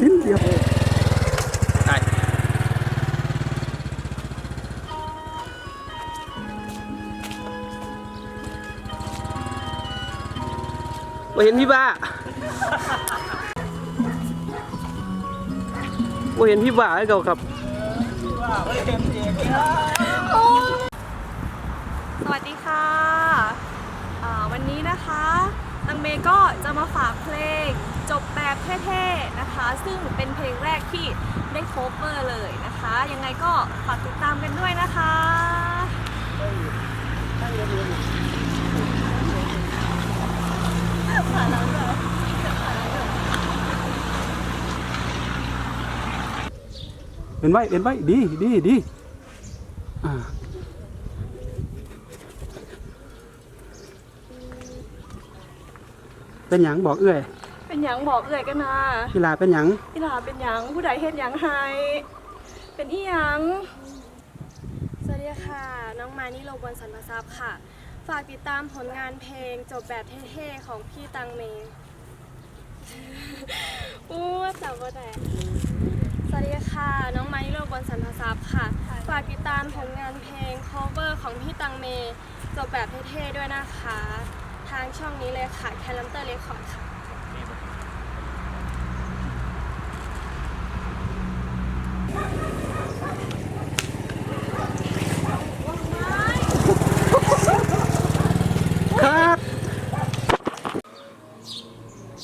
สิ้นเดียวใช่มาเห็นพี่บ้ามาเห็นพี่บ้าให้เก่าครับสวัสดีค่ะอ่าวันนี้นะคะตังเมก็จะมาฝากเพลง จบแบบเท่ๆนะคะ ซึ่งเป็นเพลงแรกที่ได้โคเวอร์เลยนะคะ ยังไงก็ฝากติดตามกันด้วยนะคะเป็นไว้เป็นไว้ดีดีดีอ่าเป็นหยังบอกเอื้อย เป็นหยังบอกเอ่ยกันนะพี่ลาเป็นหยังพี่ลาเป็นหยังผู้ใดเฮ็ดหยังให้เป็นอีหยังสวัสดีค่ะ น้องมานี่โลบนสันพทรัพย์ค่ะ ฝากติดตามผลงานเพลงจบแบบเท่ๆของพี่ตังเมอู้จับว่าแต่สวัสดีค่ะ น้องมานี่โลบนสันพทรัพย์ค่ะ ฝากติดตามผลงานเพลง cover ของพี่ตังเมจบแบบเท่ๆด้วยนะคะ ทางช่องนี้เลยค่ะ c a l e n d a r Record ค่ะครับ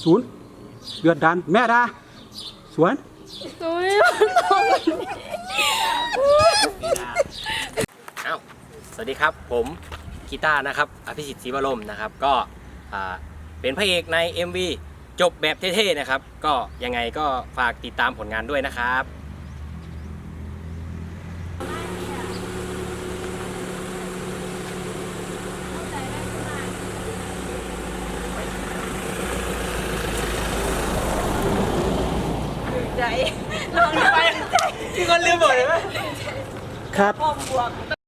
ศูนย์เดือดดัน แม่ดาสวนอ้าวสวัสดีครับผมกีตาร์นะครับอภิสิทธิ์ศรีวรมนะครับ ก็อ่าเป็นพระเอกใน MV จบแบบเท่ๆนะครับ ก็ยังไงก็ฝากติดตามผลงานด้วยนะครับ ใจลองไปพี่คนลืมบอกเลยไหมครับพร้อมบวก